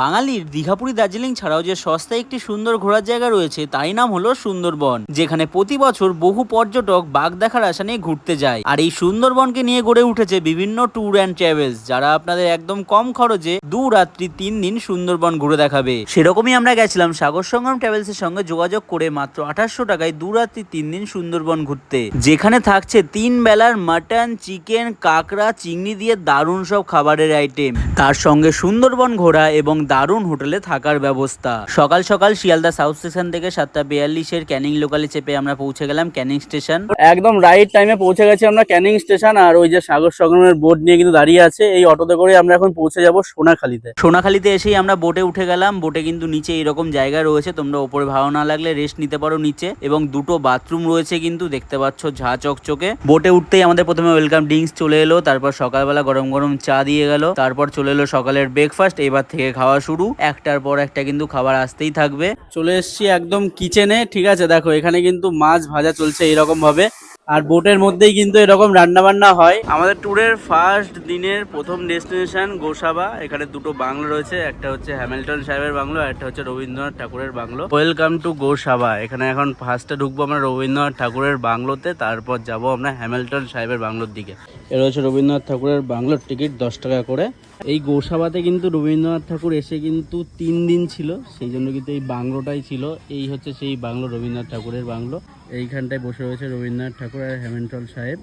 বাঙালির দীঘাপুরি দার্জিলিং ছাড়াও যে সস্তায় একটি সুন্দর ঘোরার জায়গা রয়েছে তাই নাম হলো সুন্দরবন, যেখানে প্রতি বছর বহু পর্যটক বাঘ দেখার আশা নিয়ে ঘুরতে যায়। আর এই সুন্দরবনকে নিয়ে গড়ে উঠেছে বিভিন্ন ট্যুর অ্যান্ড ট্রাভেলস যারা আপনাদের একদম কম খরচে দু রাত্রি তিন দিন সুন্দরবন ঘুরে দেখাবে। সেরকমই আমরা গেছিলাম সাগর সংগ্রাম ট্রাভেলস এর সঙ্গে যোগাযোগ করে মাত্র আঠাশশো টাকায় দু রাত্রি তিন দিন সুন্দরবন ঘুরতে, যেখানে থাকছে তিন বেলার মাটন, চিকেন, কাঁকড়া, চিংড়ি দিয়ে দারুণ সব খাবারের আইটেম তার সঙ্গে সুন্দরবন ঘোরা এবং দারুণ হোটেলে থাকার ব্যবস্থা। সকাল সকাল শিয়ালদা সাউথ স্টেশন থেকে সাতটা বিয়াল্লিশের ক্যানিং লোকালে চেপে আমরা পৌঁছে গেলাম ক্যানিং স্টেশন। একদম রাইট টাইমে পৌঁছে গেছি আমরা ক্যানিং স্টেশন আর ওই যে সাগর সংগ্রামের বোর্ড নিয়ে কিন্তু দাঁড়িয়ে আছে। এই অটোতে করে আমরা এখন পৌঁছে যাব সোনাখালীতে। সোনাখালীতে এসেই আমরা বোটে উঠে গেলাম। বোটে কিন্তু নিচে এরকম জায়গা রয়েছে তোমরা ওপরে ভালো না লাগলে রেস্ট নিতে পারো নিচে। এবং দুটো বাথরুম রয়েছে কিন্তু দেখতে পাচ্ছ ঝা চকচকে। বোটে উঠতেই আমাদের প্রথমে ওয়েলকাম ড্রিঙ্কস চলে এলো তারপর সকালবেলা গরম গরম চা দিয়ে গেল তারপর চলে এলো সকালের ব্রেকফাস্ট এবার থেকে খাওয়া শুরু। একটার পর একটা কিন্তু খাবার আসতেই থাকবে। চলে এসেছি একদম কিচেনে ঠিক আছে? দেখো, এখানে কিন্তু মাছ ভাজা চলছে এরকম ভাবে আর বোটের মধ্যেই কিন্তু এরকম রান্না বান্না হয়। আমাদের ট্যুরের ফার্স্ট দিনের প্রথম ডেস্টিনেশন গোসাবা। এখানে দুটো বাংলো রয়েছে। একটা হচ্ছে হ্যামিল্টন সাহেবের বাংলো আর একটা হচ্ছে রবীন্দ্রনাথ ঠাকুরের বাংলো। Welcome to Gosaba. এখানে এখন ফার্স্টে ঢুকবো আমরা রবীন্দ্রনাথ ঠাকুরের বাংলোতে। তারপর যাব আমরা হ্যামিল্টন সাহেবের বাংলোর দিকে। এটা হচ্ছে রবীন্দ্রনাথ ঠাকুরের বাংলোর টিকিট দশ টাকা করে। এই গোসাবাতে কিন্তু রবীন্দ্রনাথ ঠাকুর এসে কিন্তু তিন দিন ছিল, সেই জন্য কিন্তু এই বাংলোটাই ছিল। এই হচ্ছে সেই বাংলো, রবীন্দ্রনাথ ঠাকুরের বাংলো। এইখানটায় বসে রয়েছে রবীন্দ্রনাথ ঠাকুর আর হেমেন্টল সাহেব।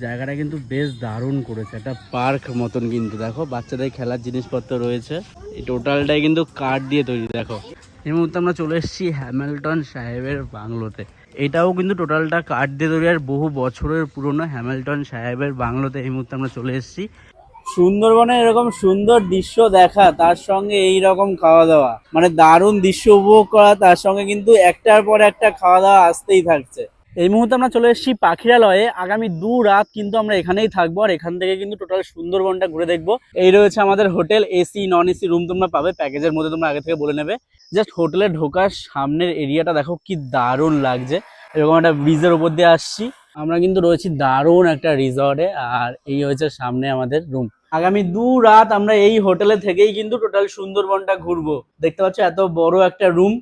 জায়গাটা কিন্তু বেশ দারুণ করেছে, একটা পার্ক মতন কিন্তু। দেখো, বাচ্চাদের খেলার জিনিসপত্র রয়েছে। এই টোটালটাই কিন্তু কাঠ দিয়ে তৈরি, দেখো। এই মুহূর্তে আমরা চলে এসেছি হ্যামিল্টন সাহেবের বাংলোতে। এটাও কিন্তু টোটালটা কাঠ দিয়ে তৈরি আর বহু বছরের পুরনো হ্যামিল্টন সাহেবের বাংলোতে এই মুহূর্তে আমরা চলে এসেছি। সুন্দরবনে এরকম সুন্দর দৃশ্য দেখা, তার সঙ্গে এই রকম খাওয়া দাওয়া মানে দারুণ দৃশ্য উপভোগ করা, তার সঙ্গে কিন্তু একটার পর একটা খাওয়া দাওয়া আসতেই থাকছে। এই মুহূর্তে আমরা চলে এসেছি পাখিরালয়ে। আগামী দু রাত কিন্তু আমরা এখানেই থাকব আর এখান থেকে কিন্তু টোটাল সুন্দরবনটা ঘুরে দেখব। এই রয়েছে আমাদের hotel AC non AC room তোমরা পাবে। প্যাকেজের মধ্যে তোমরা আগে থেকে বলে নেবে। জাস্ট হোটেলে ঢোকার সামনের এরিয়াটা দেখো কি দারুণ লাগছে। এরকম একটা ব্রিজের উপর দিয়ে আসছি। আমরা কিন্তু রয়েছি দারুণ একটা রিসর্টে আর এই হচ্ছে সামনে আমাদের রুম। আগামী দু রাত আমরা এই হোটেলে থেকেই কিন্তু টোটাল সুন্দরবনটা ঘুরবো। দেখতে পাচ্ছ এত বড় একটা রুম।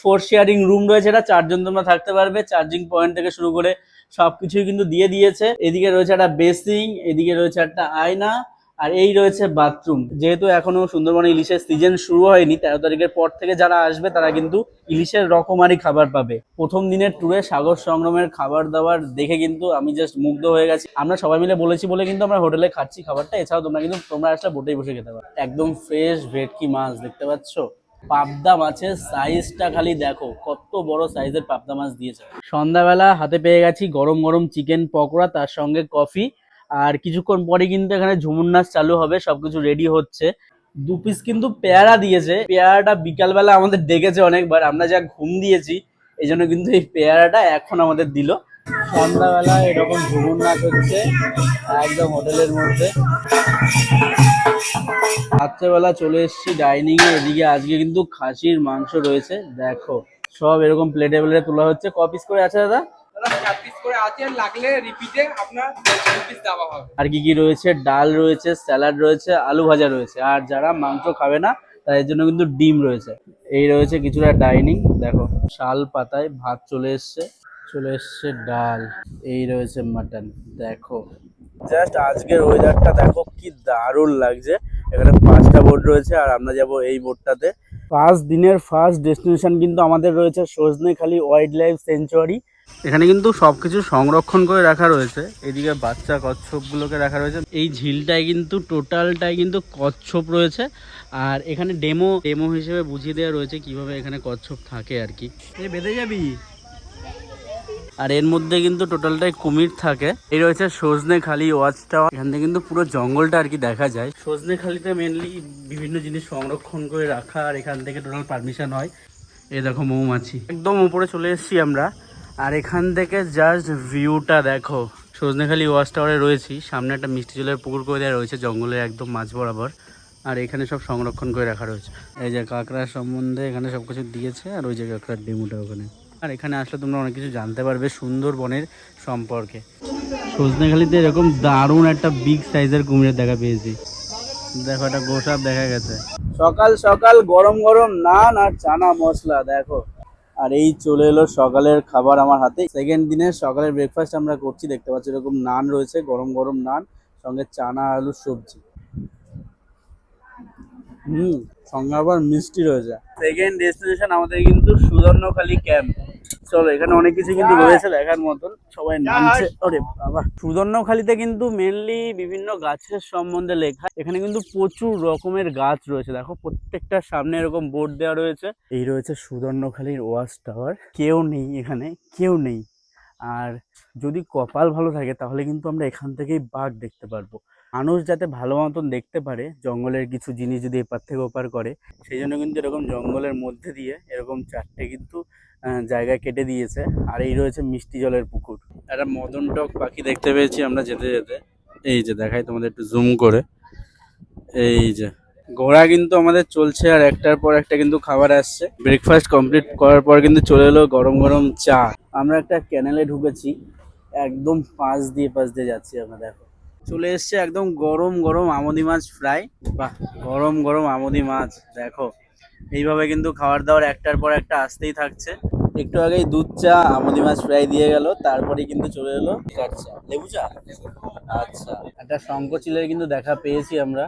ফোর শেয়ারিং রুম রয়েছে এটা, চারজন তোমরা থাকতে পারবে। চার্জিং পয়েন্ট থেকে শুরু করে সবকিছুই কিন্তু দিয়ে দিয়েছে। এদিকে রয়েছে একটা বেসিং, এদিকে রয়েছে একটা আয়না। আর এই রয়েছে বাথরুম যেহেতু এখনও সুন্দরবনে ইলিশের সিজন শুরু হয়নি, তেরো তারিখের পর থেকে যারা আসবে, তারা কিন্তু ইলিশের রকমারি খাবার পাবে। প্রথম দিনের ট্যুরে সাগর সংগ্রামের খাবার দাবার দেখে কিন্তু আমি জাস্ট মুগ্ধ হয়ে গেছি। আমরা সবাই মিলে বলেছি বলে কিন্তু আমরা হোটেলে খাচ্ছি খাবারটা। এছাড়াও তোমরা কিন্তু, তোমরা আসলে বোটেই বসে খেতে পারো। একদম ফ্রেশ ভেটকি মাছ, দেখতে পাচ্ছ? পাবদা মাছের সাইজটা খালি দেখো, কত বড় সাইজের পাবদা মাছ দিয়েছে। সন্ধ্যাবেলা হাতে পেয়ে গেছি গরম গরম চিকেন পকোড়া, তার সঙ্গে কফি আর কিছুক্ষণ পরে কিন্তু এখানে ঝুমুর নাচ চালু হবে, সবকিছু রেডি হচ্ছে। দু পিস কিন্তু পেয়ারা দিয়েছে। পেয়ারাটা বিকালবেলা আমাদের ডেকেছে অনেকবার, আমরা যা ঘুম দিয়েছি এই জন্য কিন্তু এই পেয়ারাটা এখন আমাদের দিল। সন্ধ্যাবেলা এরকম ঝুমুর নাচ হচ্ছে, একদম হোটেলের মধ্যে। রাত্রেবেলা চলে এসেছি ডাইনিং এ এদিকে, আজকে কিন্তু খাসির মাংস রয়েছে, দেখো। সব এরকম প্লেটে প্লেটে তোলা হচ্ছে। ক পিস করে আছে দাদা? করে লাগলে রিপিটে আপনার দেওয়া হবে। আর কি কি রয়েছে? ডাল রয়েছে, স্যালাড রয়েছে, আলু ভাজা রয়েছে। আর যারা মাংস খাবে না, তাদের জন্য কিন্তু ডিম রয়েছে। এই রয়েছে কিছুটা ডাইনিং দেখো, শাল পাতায় ভাত চলে এসছে চলে এসছে ডাল। এই রয়েছে মাটন দেখো। জাস্ট আজকের ওয়েদারটা দেখো কি দারুণ লাগছে। এখানে পাঁচটা বোট রয়েছে, আর আমরা যাব এই বোটটাতে পাঁচ দিনের ফার্স্ট ডেস্টিনেশন কিন্তু আমাদের রয়েছে সজনেখালি ওয়াইল্ড লাইফ সেঞ্চুয়ারি এখানে কিন্তু সবকিছু সংরক্ষণ করে রাখা রয়েছে। এদিকে বাচ্চা কচ্ছপগুলোকে রাখা রয়েছে। এই ঝিলটায় কিন্তু টোটালটাই কিন্তু কচ্ছপ রয়েছে। আর এখানে ডেমো ডেমো হিসেবে বুঝিয়ে দেওয়া রয়েছে কীভাবে এখানে কচ্ছপ থাকে আর কি। বেঁধে যাবি? আর এর মধ্যে কিন্তু টোটালটাই কুমির থাকে। এই রয়েছে সজনে খালি ওয়াচ টাওয়ার। এখান থেকে কিন্তু পুরো জঙ্গলটা আর কি দেখা যায়। সজনে খালিতে মেনলি বিভিন্ন জিনিস সংরক্ষণ করে রাখা, আর এখান থেকে টোটাল পারমিশন হয়। এই দেখো মৌমাছি। একদম উপরে চলে এসেছি আমরা। আর এখান থেকে জাস্ট ভিউটা দেখো। সজনেখালি ওয়াচ টাওয়ারে রয়েছি। সামনে একটা মিষ্টি জলের পুকুর করে দেওয়া রয়েছে, জঙ্গলের একদম মাঝ বরাবর। আর এখানে সব সংরক্ষণ করে রাখা রয়েছে। এই যে কাঁকড়া সম্বন্ধে এখানে সব কিছু দিয়েছে, আর ওই যে কাঁকড়ার ডেমোটা ওখানে। আর এখানে আসলে তোমরা অনেক কিছু জানতে পারবে সুন্দরবনের সম্পর্কে। সজনেখালিতে এরকম দারুণ একটা বিগ সাইজের কুমিরের দেখা পেয়েছি। দেখো, একটা গোসাপ দেখা গেছে। সকাল সকাল গরম গরম নান আর চানা মশলা, দেখো। আর এই চলে এলো সকালের খাবার আমার হাতে। সেকেন্ড দিনের সকালের ব্রেকফাস্ট আমরা করছি, দেখতে পাচ্ছি এরকম নান রয়েছে, গরম গরম নান, সঙ্গে চানা, আলু, সবজি। হুম, সঙ্গে আবার মিষ্টি রয়েছে। সেকেন্ড ডেস্টিনেশন আমাদের কিন্তু সুদর্ণখালী ক্যাম্প চলো এখানে অনেক কিছু কিন্তু রয়েছে দেখার মতন। সবাই নামছে। ওরে বাবা। সুদর্ণখালিতে কিন্তু মেনলি বিভিন্ন গাছের সম্বন্ধে লেখা। এখানে কিন্তু প্রচুর রকমের গাছ রয়েছে। দেখো প্রত্যেকটার সামনে এরকম বোর্ড দেওয়া রয়েছে। এই রয়েছে সুদর্ণখালির ওয়াচ টাওয়ার। কেউ নেই এখানে কেউ নেই। আর যদি কপাল ভালো থাকে তাহলে কিন্তু আমরা এখান থেকেই বাঘ দেখতে পারব। মানুষ যাতে ভালো মতন দেখতে পারে, জঙ্গলের কিছু জিনিস যদি এপার থেকে ওপার করে, সেই জন্য কিন্তু এরকম জঙ্গলের মধ্যে দিয়ে এরকম চারটে কিন্তু জায়গা কেটে দিয়েছে। আর এই রয়েছে মিষ্টি জলের পুকুর। একটা মদন টক পাখি দেখতে পেয়েছি আমরা যেতে যেতে। এই যে দেখাই তোমাদের একটু জুম করে। এই যে, ঘোড়া কিন্তু আমাদের চলছে আর একটার পর একটা কিন্তু খাবার আসছে। ব্রেকফাস্ট কমপ্লিট করার পর কিন্তু চলে এলো গরম গরম চা। আমরা একটা ক্যানেলে ঢুকেছি। একদম পাশ দিয়ে পাশ দিয়ে যাচ্ছি আমরা, দেখো। চলে এসছে একদম গরম গরম আমদি মাছ ফ্রাই বাহ, গরম গরম আমদি মাছ, দেখো। এইভাবে কিন্তু খাবার দাবার একটার পর একটা আসতেই থাকছে। একটু আগেই দুধ চা, আমদি মাছ ফ্রাই দিয়ে গেল তারপরে কিন্তু চলে এলো চা। লেবু চা? আচ্ছা একটা শঙ্কচিলের কিন্তু দেখা পেয়েছি আমরা।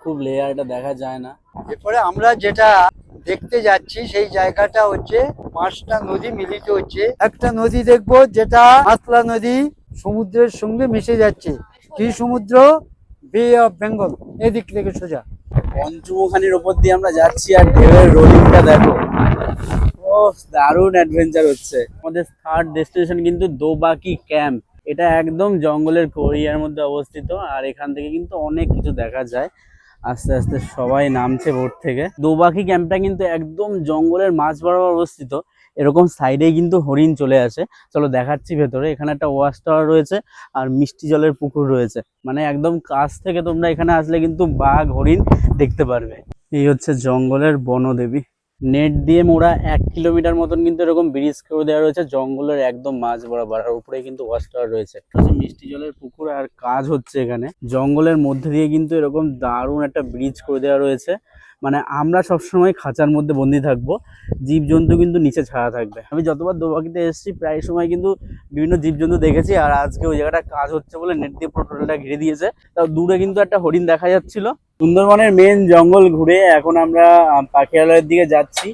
খুব লেয়ার লেয়ারটা দেখা যায় না। এরপরে আমরা যেটা দেখতে যাচ্ছি, সেই জায়গাটা হচ্ছে পাঁচটা নদী মিলিত হচ্ছে। একটা নদী দেখব যেটা মাতলা নদী সমুদ্রের সঙ্গে মিশে যাচ্ছে। কি সমুদ্র? বে অফ বেঙ্গল এদিক থেকে সোজা। পঞ্চমুখানির ওপর দিয়ে আমরা যাচ্ছি আর ঢেউয়ের রোলিংটা দেখো। ও দারুণ অ্যাডভেঞ্চার হচ্ছে। আমাদের থার্ড ডেস্টিনেশন কিন্তু দোবাকি ক্যাম্প এটা একদম জঙ্গলের কোরিয়ার মধ্যে অবস্থিত আর এখান থেকে কিন্তু অনেক কিছু দেখা যায়। আস্তে আস্তে সবাই নামছে বোট থেকে। দোবাকি ক্যাম্পটা কিন্তু একদম জঙ্গলের মাঝ বরাবর অবস্থিত। এরকম সাইডে কিন্তু হরিণ চলে আসে। চলো দেখাচ্ছি ভেতরে, এখানে একটা ওয়াশ টাওয়ার রয়েছে আর মিষ্টি জলের পুকুর রয়েছে। মানে একদম কাছ থেকে তোমরা এখানে আসলে কিন্তু বাঘ, হরিণ দেখতে পারবে। এই হচ্ছে জঙ্গলের বনদেবী। নেট দিয়ে মোড়া এক কিলোমিটার মতন কিন্তু এরকম ব্রিজ করে দেওয়া রয়েছে। জঙ্গলের একদম মাঝ বরাবর আর উপরে কিন্তু ওয়াচ টাওয়ার রয়েছে। মিষ্টি জলের পুকুর আর কাজ হচ্ছে এখানে। জঙ্গলের মধ্যে দিয়ে কিন্তু এরকম দারুণ একটা ব্রিজ করে দেওয়া রয়েছে। মানে আমরা সবসময় খাঁচার মধ্যে বন্দি থাকব, জীবজন্তু কিন্তু নিচে ছাড়া থাকবে। আমি যতবার দোবাকিতে এসেছি, প্রায় সময় কিন্তু বিভিন্ন জীবজন্তু দেখেছি, আর আজকে ওই জায়গাটা কাজ হচ্ছে বলে নেট দিয়ে পুরো টোটালটা ঘিরে দিয়েছে। তাও দূরে কিন্তু একটা হরিণ দেখা যাচ্ছিল। সুন্দরবনের মেন জঙ্গল ঘুরে এখন আমরা পাখিয়ালয়ের দিকে যাচ্ছি।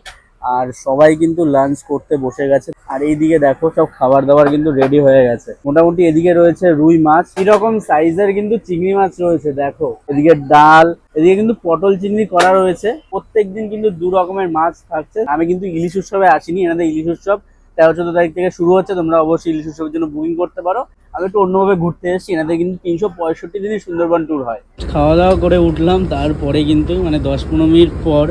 আর সবাই কিন্তু লাঞ্চ করতে বসে গেছে। আর এইদিকে দেখো, সব খাবার দাবার কিন্তু রেডি হয়ে গেছে। মোটামুটি এদিকে রয়েছে রুই মাছ। এরকম সাইজের কিন্তু চিংড়ি মাছ রয়েছে, দেখো। এদিকে ডাল, এদিকে কিন্তু পটল চিংড়ি করা রয়েছে। প্রত্যেকদিন কিন্তু দু রকমের মাছ থাকছে। আমি কিন্তু ইলিশ উৎসবে আসিনি, এনাদের ইলিশ উৎসব। তেরো চোদ্দ তারিখ থেকে শুরু হচ্ছে, তোমরা অবশ্যই ইলিশ উৎসবের জন্য বুকিং করতে পারো। আমি একটু অন্যভাবে ঘুরতে এসেছি, এনাদের কিন্তু তিনশো পঁয়ষট্টি দিনই সুন্দরবন ট্যুর হয়। খাওয়া দাওয়া করে উঠলাম, তারপরে কিন্তু মানে দশ পনেরো মিনিট পর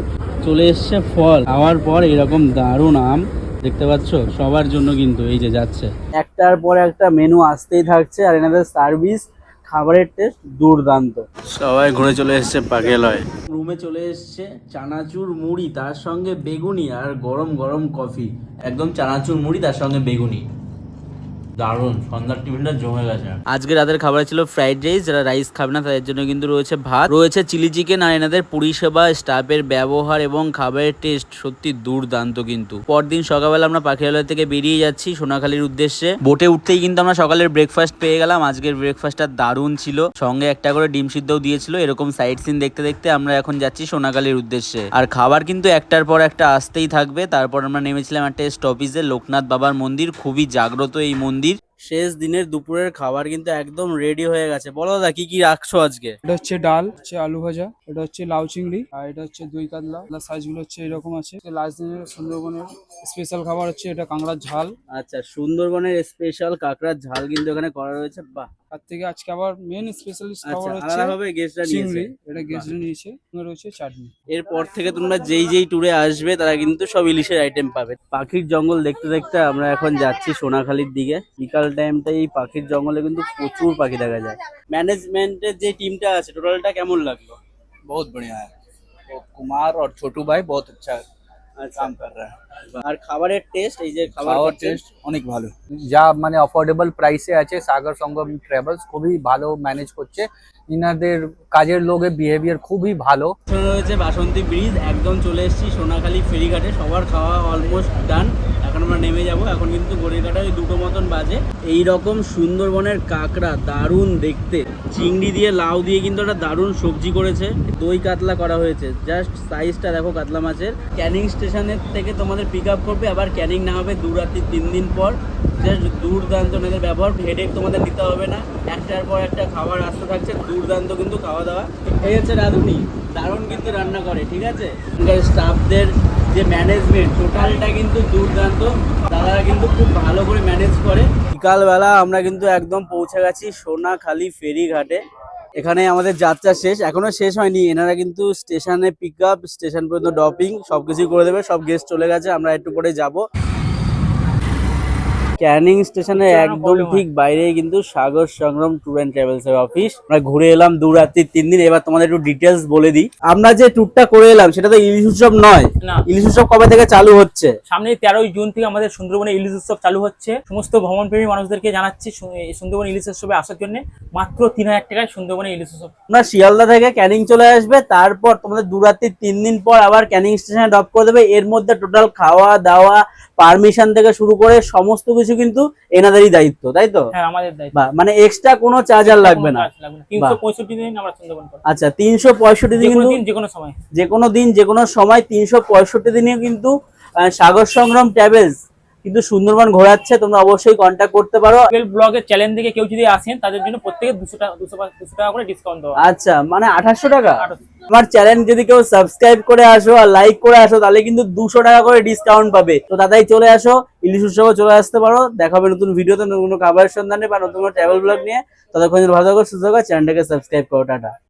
চলে এসছে ফল। খাওয়ার পর এরকম দারুণ আম দেখতে পাচ্ছ? সবার জন্য কিন্তু এই যে যাচ্ছে। একটার পর একটা মেনু আসতেই থাকছে আর এনাদের সার্ভিস খাবারের টেস্ট দুর্দান্ত। সবাই ঘুরে চলে এসছে পাগেলয়। রুমে চলে এসছে চানাচুর মুড়ি তার সঙ্গে বেগুনি আর গরম গরম কফি একদম চানাচুর মুড়ি তার সঙ্গে বেগুনি। দারুণ, সন্ধ্যার টিফিনটা জমে গেছে। আজকে রাতের খাবার ছিল ফ্রাইড রাইস যারা রাইস খাবে না তাদের জন্য কিন্তু রয়েছে ভাত। রয়েছে চিলি চিকেন আর এনাদের পরিষেবা স্টাফের ব্যবহার এবং খাবারের টেস্ট সত্যি দুর্দান্ত কিন্তু। পরদিন সকালবেলা আমরা পাখিরালয় থেকে বেরিয়ে যাচ্ছি সোনাখালীর উদ্দেশ্যে। বোটে উঠতেই কিন্তু আমরা সকালের ব্রেকফাস্ট পেয়ে গেলাম। আজকের ব্রেকফাস্টটা দারুণ ছিল। সঙ্গে একটা করে ডিম সিদ্ধও দিয়েছিল। এরকম সাইড সিন দেখতে দেখতে আমরা এখন যাচ্ছি সোনাখালীর উদ্দেশ্যে। আর খাবার কিন্তু একটার পর একটা আসতেই থাকবে। তারপর আমরা নেমেছিলাম একটা স্টপিজে লোকনাথ বাবার মন্দির। খুবই জাগ্রত এই মন্দির। শেষ দিনের দুপুরের খাবার কিন্তু একদম রেডি হয়ে গেছে। বলো দাদা কি কি রাখছো আজকে? এটা হচ্ছে ডাল হচ্ছে আলু ভাজা এটা হচ্ছে লাউ চিংড়ি আর এটা হচ্ছে দুই কাতলা সাইজগুলো হচ্ছে এরকম আছে। লাস্ট দিনের সুন্দরবনের স্পেশাল খাবার হচ্ছে এটা কাঁকড়ার ঝাল। আচ্ছা সুন্দরবনের স্পেশাল কাঁকড়ার ঝাল কিন্তু এখানে করা রয়েছে। বাহ! তার থেকে আজকে আবার মেন স্পেশালিস্ট আচ্ছা খাবার হচ্ছে আলাদাভাবে গেস্টরা নিয়েছে চিংড়ি এটা গেস্ট নিয়েছে সঙ্গে রয়েছে চাটনি এরপর থেকে তোমরা যেই যেই ট্যুরে আসবে তারা কিন্তু সব ইলিশের আইটেম পাবে পাখির জঙ্গল দেখতে দেখতে আমরা এখন যাচ্ছি সোনাখালীর দিকে বিকাল টাইমটা এই পাখির জঙ্গলে কিন্তু প্রচুর পাখি দেখা যায় ম্যানেজমেন্টের যে টিমটা আছে টোটালটা কেমন লাগলো बहुत बढ़िया है तो कुमार और छोटू भाई बहुत अच्छा আচ্ছা काम कर रहा है আর খাবারের টেস্ট এই যে খাবার টেস্ট অনেক ভালো। যা মানে অফোর্ডেবল প্রাইসে আছে সাগর সঙ্গম ট্রাভেলস খুবই ভালো ম্যানেজ করছে। ইনাদের কাজের লোকের বিহেভিয়ার খুবই ভালো। রয়েছে বাসন্তী ব্রিজ একদম চলে এসেছি সোনাখালী ফেরিঘাটে। সবার খাওয়া অলমোস্ট ডান এখন আমরা নেমে যাব এখন কিন্তু গড়িয়াঘাটা ওই দুটো মতন বাজে। এই রকম সুন্দরবনের কাঁকড়া দারুণ দেখতে। চিংড়ি দিয়ে লাউ দিয়ে কিন্তু একটা দারুণ সবজি করেছে। দই কাতলা করা হয়েছে। জাস্ট সাইজটা দেখো কাতলা মাছের। ক্যানিং স্টেশনের থেকে তোমাদের পিক আপ করবে, আবার ক্যানিং না হবে, দু রাত্রি তিন দিন পর জাস্ট দুর্দান্ত এনাদের ব্যবহার হেডেক তোমাদের নিতে হবে না। একটার পর একটা খাবার আসতে থাকছে, দুর্দান্ত কিন্তু খাওয়া দাওয়া। এই হচ্ছে রাঁধুনি, দারুণ কিন্তু রান্না করে, ঠিক আছে? স্টাফদের যে ম্যানেজমেন্ট টোটালটা কিন্তু দুর্দান্ত। দাদারা কিন্তু খুব ভালো করে ম্যানেজ করে। বিকালবেলা আমরা কিন্তু একদম পৌঁছে গেছি সোনাখালী ফেরিঘাটে। এখানে আমাদের যাত্রা শেষ, এখনও শেষ হয়নি। এনারা কিন্তু স্টেশনে পিক আপ স্টেশন পর্যন্ত ড্রপিং সবকিছুই করে দেবে, সব গেস্ট চলে গেছে, আমরা একটু পরে যাব। ক্যানিং স্টেশনের একদম ঠিক বাইরে কিন্তু Sagar Sangram tour and travels এর অফিস আমরা ঘুরে এলাম দু রাত্রি তিন দিন। এবার তোমাদের একটু ডিটেলস বলে দিই। আমরা যে ট্যুরটা করে এলাম সেটা তো ইলিশ উৎসব নয়। ইলিশ উৎসব কবে থেকে চালু হচ্ছে? সামনে তেরোই জুন থেকে আমাদের সুন্দরবনে ইলিশ উৎসব চালু হচ্ছে। সমস্ত ভ্রমণপ্রেমী মানুষদেরকে জানাচ্ছি সুন্দরবন ইলিশ উৎসবে আসার জন্য। মাত্র তিন হাজার টাকায় সুন্দরবনে ইলিশ উৎসব। তোমরা শিয়ালদা থেকে ক্যানিং চলে আসবে। তারপর তোমাদের দু রাত্রি তিন দিন পর আবার ক্যানিং স্টেশনে ড্রপ করে দেবে। এর মধ্যে টোটাল খাওয়া দাওয়া পারমিশন থেকে শুরু করে সমস্ত কিছু কিন্তু এনাদেরই দায়িত্ব তাই তো? হ্যাঁ মানে এক্সট্রা কোনো চার্জ আর লাগবে না। আচ্ছা তিনশো পঁয়ষট্টি দিন যে কোনো কিন্তু দিন যে কোনো সময়। তিনশো পঁয়ষট্টি দিনে কিন্তু সাগর সংগ্রাম ট্রাভেলস কিন্তু সুন্দরবন ঘোরাচ্ছে তোমরা অবশ্যই কন্ট্যাক্ট করতে পারো। ব্লগের চ্যানেল থেকে কেউ যদি আসেন তাদের জন্য প্রত্যেকে দুশো টাকা দুশো টাকা করে ডিসকাউন্ট দেওয়া আচ্ছা মানে আঠাশশো টাকা। আমার চ্যানেল যদি কেউ সাবস্ক্রাইব করে আসো আর লাইক করে আসো তাহলে কিন্তু দুশো টাকা করে ডিসকাউন্ট পাবে। তো দাদাই চলে আসো ইলিশ উৎসবে চলে আসতে পারো। দেখা হবে নতুন ভিডিওতে নতুন কোনো খাবারের সন্ধানে বা নতুন কোনো ট্রাভেল ব্লগ নিয়ে। ততক্ষণ ভালো থাকো সুস্থ থাকো চ্যানেলটাকে সাবস্ক্রাইব করো টাটা।